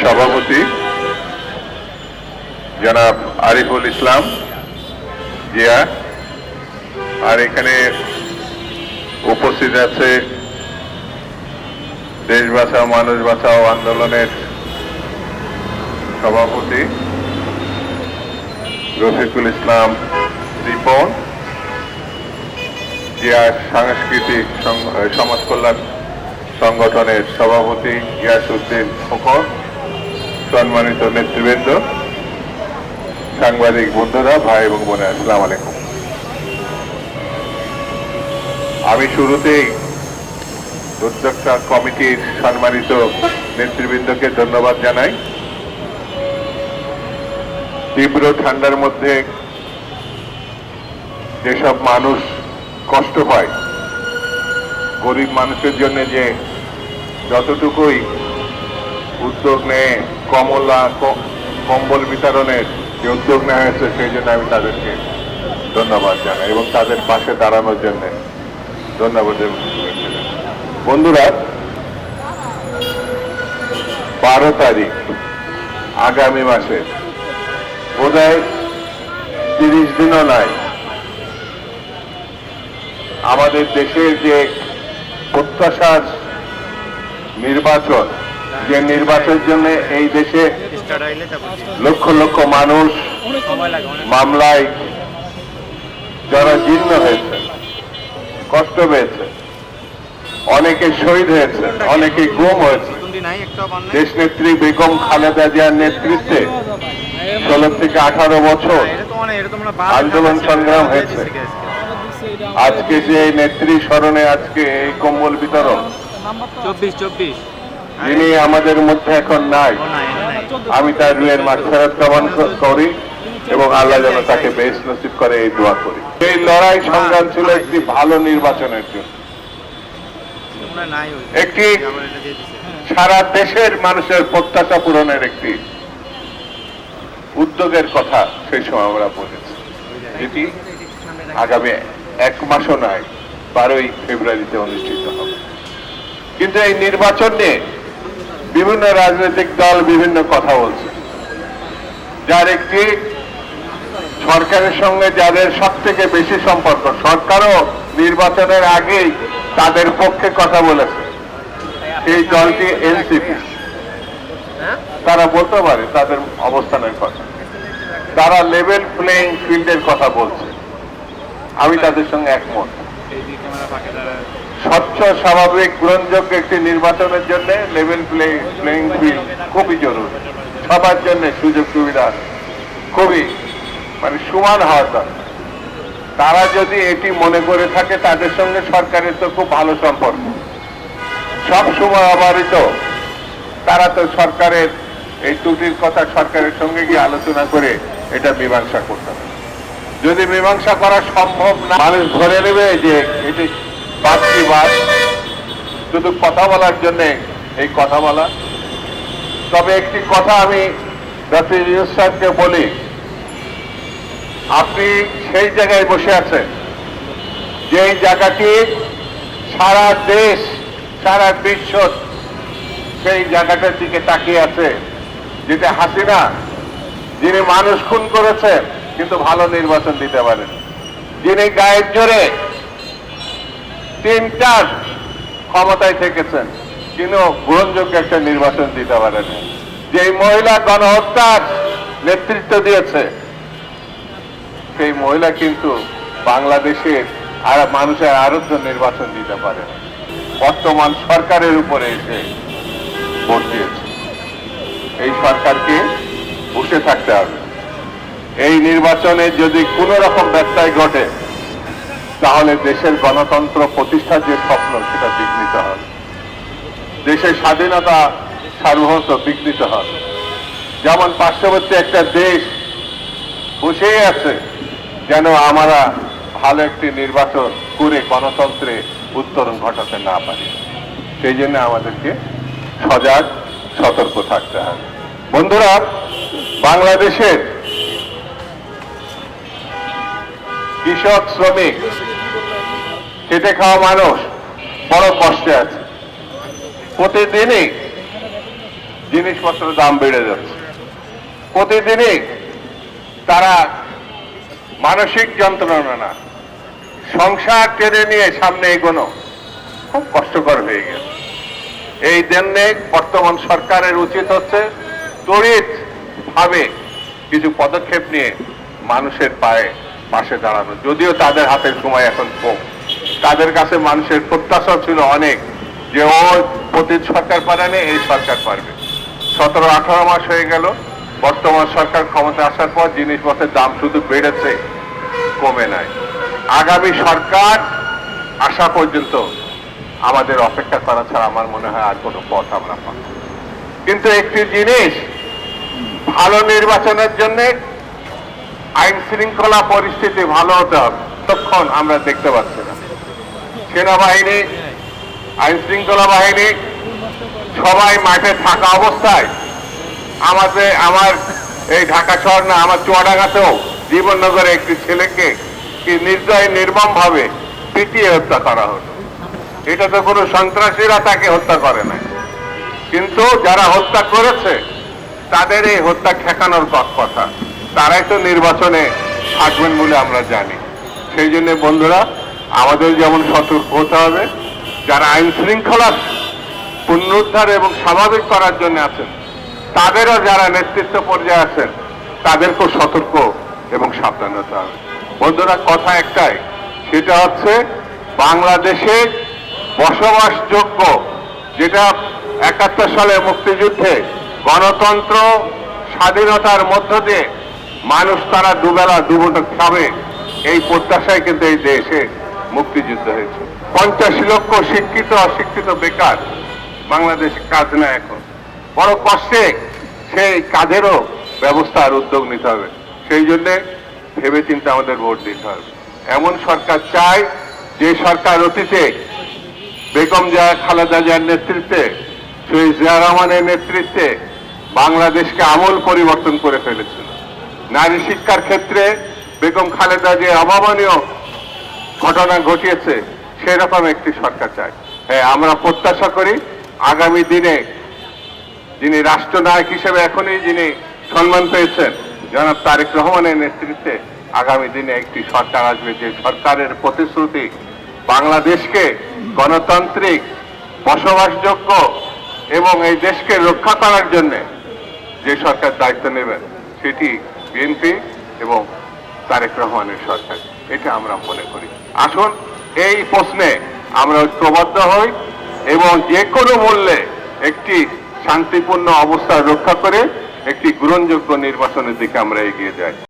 সভাপতি জনাব আরিফুল ইসলাম জিয়া, আর এখানে উপস্থিত আছে দেশ বাঁচাও মানুষ বাঁচাও আন্দোলনের সভাপতি রফিকুল ইসলাম রিপন, জিয়া সাংস্কৃতিক সমাজ কল্যাণ সংগঠনের সভাপতি গিয়াসুদ্দিন খোকন সম্মানিত নেতৃবৃন্দ, সাংবাদিক বন্ধুরা, ভাই এবং বোনে আসসালাম আলাইকুম। আমি শুরুতেই উদ্যোক্তা কমিটির সম্মানিত নেতৃবৃন্দকে ধন্যবাদ জানাই। তীব্র ঠান্ডার মধ্যে যেসব মানুষ কষ্ট পায়, গরিব মানুষের জন্য যে যতটুকুই উদ্যোগ নেয় কমলা কম্বল বিতরণের যে উদ্যোগ নেওয়া হয়েছে, সেই জন্য আমি তাদেরকে ধন্যবাদ জানাই এবং তাদের পাশে দাঁড়ানোর জন্য ধন্যবাদ। বন্ধুরা, বারো তারিখ, আগামী মাসে, বোধহয় তিরিশ দিনও নাই আমাদের দেশের যে প্রত্যাশার নির্বাচন যে নির্বাচনের জন্য এই দেশে। লক্ষ লক্ষ মানুষ মামলায় যারা জীর্ণ হয়েছে, কষ্ট পেয়েছে, অনেকে শহীদ হয়েছে, অনেকে গুম হয়েছে দেশ নেত্রী বেগম খালেদা জিয়ার নেতৃত্বে ষোলো থেকে আঠারো বছর আন্দোলন সংগ্রাম হয়েছে। আজকে যে নেত্রী স্মরণে আজকে এই কম্বল বিতরণ চব্বিশ চব্বিশ যিনি আমাদের মধ্যে এখন নাই, আমি তার রুয়ের মাঠফেরত কামন করি এবং আল্লাহ যেন তাকে বেশ নসিব করে এই দোয়া করি। এই লড়াই সংগ্রাম ছিল একটি ভালো নির্বাচনের জন্য। একটি সারা দেশের মানুষের প্রত্যাশা পূরণের একটি উদ্যোগের কথা সেই সময় আমরা বলেছি। যেটি আগামী এক মাসও নয়, বারোই ফেব্রুয়ারিতে অনুষ্ঠিত হবে। কিন্তু এই নির্বাচন নিয়ে বিভিন্ন রাজনৈতিক দল বিভিন্ন কথা বলছে। যার একটি সরকারের সঙ্গে যাদের সব থেকে বেশি সম্পর্ক, সরকারও নির্বাচনের আগেই তাদের পক্ষে কথা বলেছে। এই দলটি এনসিপি। তারা বলতে পারে তাদের অবস্থানের কথা। তারা লেভেল প্লেইং ফিল্ডের কথা বলছে। আমি তাদের সঙ্গে একমত। স্বচ্ছ, স্বাভাবিক, গ্রহণযোগ্য একটি নির্বাচনের জন্য লেভেল প্লে প্লেইং ফিল্ড খুবই জরুরি। সবার জন্য সুযোগ সুবিধা খুবই মানে সমান হওয়া দরকার। তারা যদি এটি মনে করে থাকে, তাদের সঙ্গে সরকারের তো খুব ভালো সম্পর্ক। সব সময় অবারিত। তারা তো সরকারের, এই ত্রুটির কথা সরকারের সঙ্গে গিয়ে আলোচনা করে এটা মীমাংসা করতে হবে। যদি মীমাংসা করা সম্ভব না, মানুষ ধরে নেবে যে এটি বাদটি বাদ শুধু কথা বলার জন্য এই কথা বলা। তবে একটি কথা আমি ডক্টর ইউনুস সাহেবকে বলি। আপনি সেই জায়গায় বসে আছেন, যেই জায়গাটি সারা দেশ, সারা বিশ্ব সেই জায়গাটার দিকে তাকিয়ে আছে। যেটা হাসিনা, যিনি মানুষ খুন করেছেন, কিন্তু ভালো নির্বাচন দিতে পারেন। যিনি গায়ের জোরে তিনটার ক্ষমতায় থেকেছেন। কিন্তু গ্রহণযোগ্য একটা নির্বাচন দিতে পারেন যে মহিলা গণহত্যার নেতৃত্ব দিয়েছে, সেই মহিলা কিন্তু বাংলাদেশের আর মানুষের আরোগ্য নির্বাচন দিতে পারে। বর্তমান সরকারের উপরে এসে ভোট দিয়েছে। এই সরকারকে বসে থাকতে হবে। এই নির্বাচনে যদি কোনো রকম ব্যত্যয় ঘটে তাহলে দেশের গণতন্ত্র প্রতিষ্ঠার যে স্বপ্ন, সেটা বিঘ্নিত হবে। দেশের স্বাধীনতা সার্বভৌমত্ব বিঘ্নিত হবে। যেমন পার্শ্ববর্তী একটা দেশ বসেই আছে, যেন আমরা ভালো একটি নির্বাচন করে গণতন্ত্রে উত্তরণ ঘটাতে না পারি। সেই জন্য আমাদেরকে সজাগ, সতর্ক থাকতে হবে। বন্ধুরা, বাংলাদেশের কৃষক, শ্রমিক খেটে খাওয়া মানুষ বড় কষ্টে আছে। প্রতিদিনই জিনিসপত্রের দাম বেড়ে যাচ্ছে। প্রতিদিনই তারা মানসিক যন্ত্রণা না সংসার টেনে নিয়ে সামনে এগোনো খুব কষ্টকর হয়ে গেছে। এই জন্যে বর্তমান সরকারের উচিত হচ্ছে তড়িৎ ভাবে কিছু পদক্ষেপ নিয়ে মানুষের পায়ে পাশে দাঁড়ানো, যদিও তাদের হাতের সময় এখন কম। তাদের কাছে মানুষের প্রত্যাশা ছিল অনেক যে ও প্রতি সরকার পারেনি এই সরকার পারবে। সতেরো, আঠারো মাস হয়ে গেল। বর্তমান সরকার ক্ষমতা আসার পর জিনিসপত্রের দাম শুধু বেড়েছে, কমে নাই। আগামী সরকার আসা পর্যন্ত আমাদের অপেক্ষা করা ছাড়া আমার মনে হয় আর কোনো পথ আমরা পাব কিন্তু একটি জিনিস, ভালো নির্বাচনের জন্য আইন শৃঙ্খলা পরিস্থিতি ভালো হতে হবে। তখন আমরা দেখতে পাচ্ছি না। সেনাবাহিনী আইন শৃঙ্খলা বাহিনী সবাই মাঠে থাকা অবস্থায় আমাদের আমার এই ঢাকা শহর না, আমার চুয়াডাঙ্গাতেও জীবননগরে একটি ছেলেকে কি নির্দয় নির্মম ভাবে পিটিয়ে হত্যা করা হলো। এটা তো কোনো সন্ত্রাসীরা তাকে হত্যা করে নাই। কিন্তু যারা হত্যা করেছে, তাদের এই হত্যা ঠেকানোর কথা তারাই তো নির্বাচনে থাকবেন বলে আমরা জানি। সেই জন্য বন্ধুরা আমাদের যেমন সতর্ক হতে হবে, যারা আইন শৃঙ্খলা পুনরুদ্ধার এবং স্বাভাবিক করার জন্য আছেন, তাদেরও যারা নেতৃত্ব পর্যায়ে আছেন, তাদেরকেও সতর্ক এবং সাবধান হতে হবে। বন্ধুরা, কথা একটাই, সেটা হচ্ছে বাংলাদেশে বসবাসযোগ্য যেটা একাত্তর সালে মুক্তিযুদ্ধে গণতন্ত্র, স্বাধীনতার মধ্য দিয়ে মানুষ তারা দুবেলা, দুমুঠো খাবে, এই প্রত্যাশায় কিন্তু এই দেশে মুক্তিযুদ্ধ হয়েছে। পঞ্চাশ লক্ষ শিক্ষিত, অশিক্ষিত, বেকার বাংলাদেশে কাজ না এখন। বড় কষ্টে সেই কাজেরও ব্যবস্থা আর উদ্যোগ নিতে হবে। সেই জন্যে ভেবে চিন্তে আমাদের ভোট দিতে হবে। এমন সরকার চাই, যে সরকার অতীতে বেগম জিয়া খালেদা জিয়ার নেতৃত্বে, শহীদ জিয়া রহমানের নেতৃত্বে বাংলাদেশকে আমূল পরিবর্তন করে ফেলেছিল। নারী শিক্ষার ক্ষেত্রে বেগম খালেদা জিয়া অভাবনীয় ঘটনা ঘটিয়েছে, সেরকম একটি সরকার চাই। হ্যাঁ আমরা প্রত্যাশা করি আগামী দিনে যিনি রাষ্ট্রনায়ক হিসেবে এখনই যিনি সম্মান পেয়েছেন, জনাব তারেক রহমানের নেতৃত্বে আগামী দিনে একটি সরকার আসবে যে সরকারের প্রতিশ্রুতি বাংলাদেশকে গণতান্ত্রিক, বসবাসযোগ্য এবং এই দেশকে রক্ষা করার জন্য যে সরকার দায়িত্ব নেবেন, সেটি বিএনপি এবং তারেক রহমানের সরকার। এটা আমরা মনে করি। আসুন, এই প্রশ্নে আমরা ঐক্যবদ্ধ হই এবং যে কোনো মূল্যে একটি শান্তিপূর্ণ অবস্থা রক্ষা করে একটি গ্রহণযোগ্য নির্বাচনের দিকে আমরা এগিয়ে যাই।